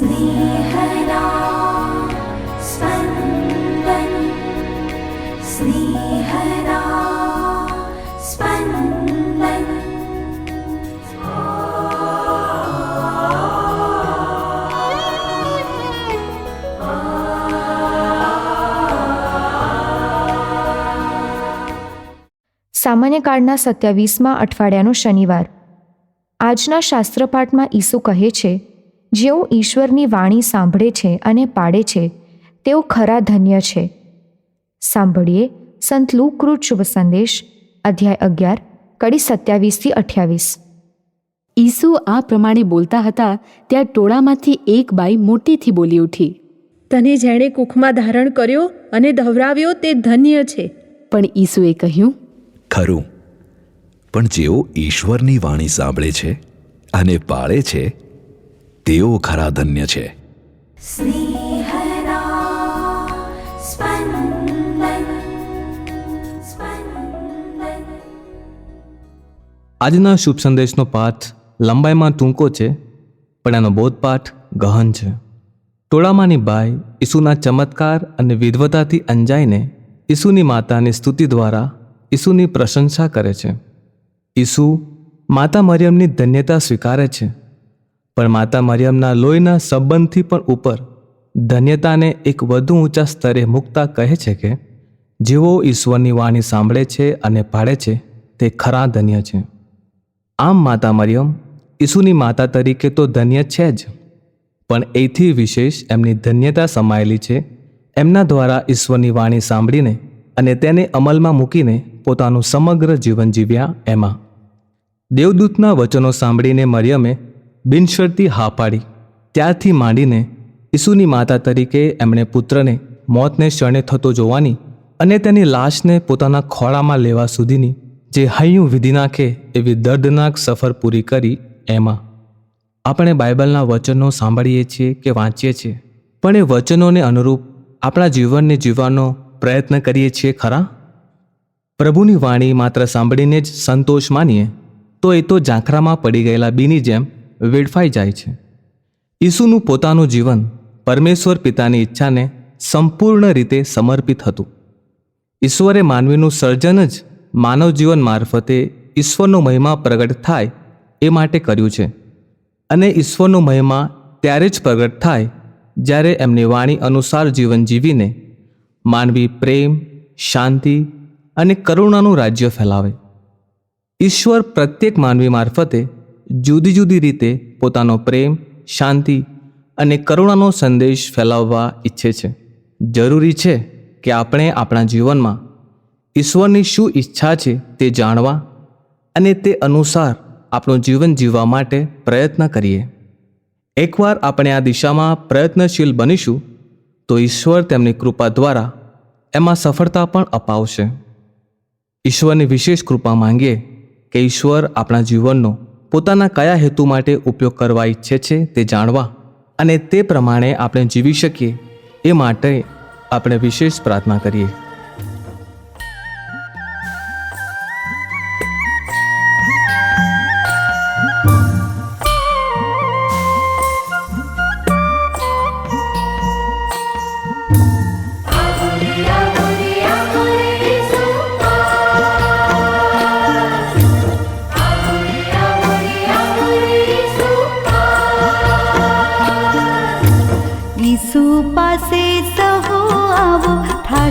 स्नेहदा स्पन्दन् स्नेहदा स्पन्दन् સામાન્ય કાળના સત્યાવીસમાં અઠવાડિયાનો શનિવાર આજના શાસ્ત્રપાઠમાં ઈસુ કહે છે જેઓ ઈશ્વરની વાણી સાંભળે છે અને પાડે છે તેઓ ખરા ધન્ય છે. સાંભળીએ સંત લુકૃત શુભ સંદેશ અધ્યાય અગિયાર કડી સત્યાવીસથી અઠ્યાવીસ. ઈસુ આ પ્રમાણે બોલતા હતા ત્યાં ટોળામાંથી એક બાઈ મોટેથી બોલી ઉઠી. તને જેણે કુખમાં ધારણ કર્યો અને ધવરાવ્યો તે ધન્ય છે. પણ ઈસુએ કહ્યું ખરું. પણ જેઓ ઈશ્વરની વાણી સાંભળે છે અને પાળે છે તેઓ ખરા ધન્ય છે આજના શુભ સંદેશનો પાઠ લંબાઈમાં ટૂંકો છે પણ એનો બોધપાઠ ગહન છે. ટોળામાંની બાઈ ઈસુના ચમત્કાર અને વિધવતાથી અંજાઈને ઈસુની માતાની સ્તુતિ દ્વારા ઈસુની પ્રશંસા કરે છે. ઈસુ માતા મરિયમની ધન્યતા સ્વીકારે છે. પણ માતા મરિયમના લોહીના સંબંધથી પણ ઉપર ધન્યતાને એક વધુ ઊંચા સ્તરે મૂકતા કહે છે કે, જેઓ ઈશ્વરની વાણી સાંભળે છે અને પાડે છે, તે ખરા ધન્ય છે. આમ માતા મરિયમ, ઈસુની માતા તરીકે તો ધન્ય છે જ, પણ એથી વિશેષ એમની ધન્યતા સમાયેલી છે, એમના દ્વારા ઈશ્વરની વાણી સાંભળીને અને તેને અમલમાં મૂકીને પોતાનું સમગ્ર જીવન જીવ્યા એમાં. દેવદૂતના વચનો સાંભળીને મરિયમે બિનશરતી હા પાડી. ત્યારથી માંડીને ઈસુની માતા તરીકે એમણે પુત્રને મોતને શરણે થતો જોવાની અને તેની લાશને પોતાના ખોળામાં લેવા સુધીની જે હૈયું વિધિ નાખે એવી દર્દનાક સફર પૂરી કરી એમાં. આપણે બાઇબલના વચનો સાંભળીએ છીએ કે વાંચીએ છીએ. પણ એ વચનોને અનુરૂપ આપણા જીવનને જીવવાનો પ્રયત્ન કરીએ છીએ ખરા? પ્રભુની વાણી માત્ર સાંભળીને જ સંતોષ માનીએ, તો એ તો ઝાંખરામાં પડી ગયેલા બીની જેમ વેડફાઈ જાય છે. ઈસુનું પોતાનું જીવન પરમેશ્વર પિતાની ઈચ્છાને સંપૂર્ણ રીતે સમર્પિત હતું. ઈશ્વરે માનવીનું સર્જન જ માનવ જીવન મારફતે ઈશ્વરનો મહિમા પ્રગટ થાય એ માટે કર્યું છે. અને ઈશ્વરનો મહિમા ત્યારે જ પ્રગટ થાય જ્યારે એમની વાણી અનુસાર જીવન જીવીને માનવી પ્રેમ, શાંતિ અને કરુણાનું રાજ્ય ફેલાવે. ઈશ્વર પ્રત્યેક માનવી મારફતે જુદી જુદી રીતે પોતાનો પ્રેમ, શાંતિ અને કરુણાનો સંદેશ ફેલાવવા ઈચ્છે છે. જરૂરી છે કે આપણે આપણા જીવનમાં ઈશ્વરની શું ઈચ્છા છે તે જાણવા અને તે અનુસાર આપણું જીવન જીવવા માટે પ્રયત્ન કરીએ. એકવાર આપણે આ દિશામાં પ્રયત્નશીલ બનીશું, તો ઈશ્વર તેમની કૃપા દ્વારા એમાં સફળતા પણ અપાવશે. ઈશ્વરની વિશેષ કૃપા માંગીએ કે ઈશ્વર આપણા જીવનનો પોતાના કયા હેતુ માટે ઉપયોગ કરવા ઈચ્છે છે તે જાણવા અને તે પ્રમાણે આપણે જીવી શકીએ એ માટે આપણે વિશેષ પ્રાર્થના કરીએ.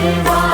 Bye.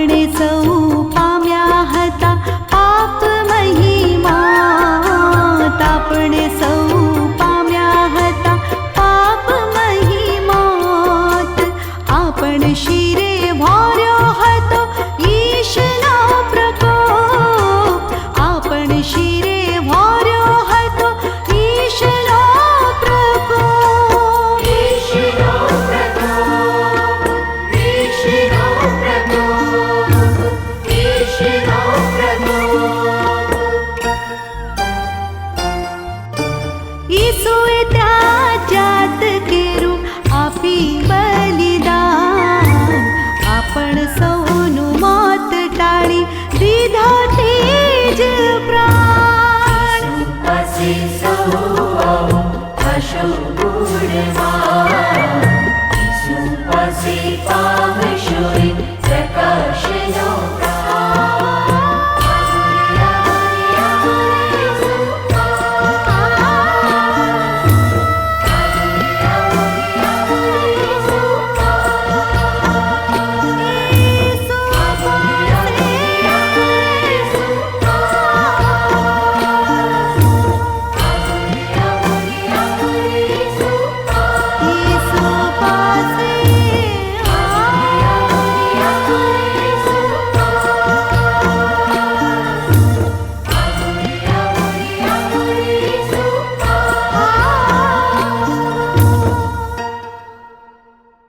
આપણે સૌ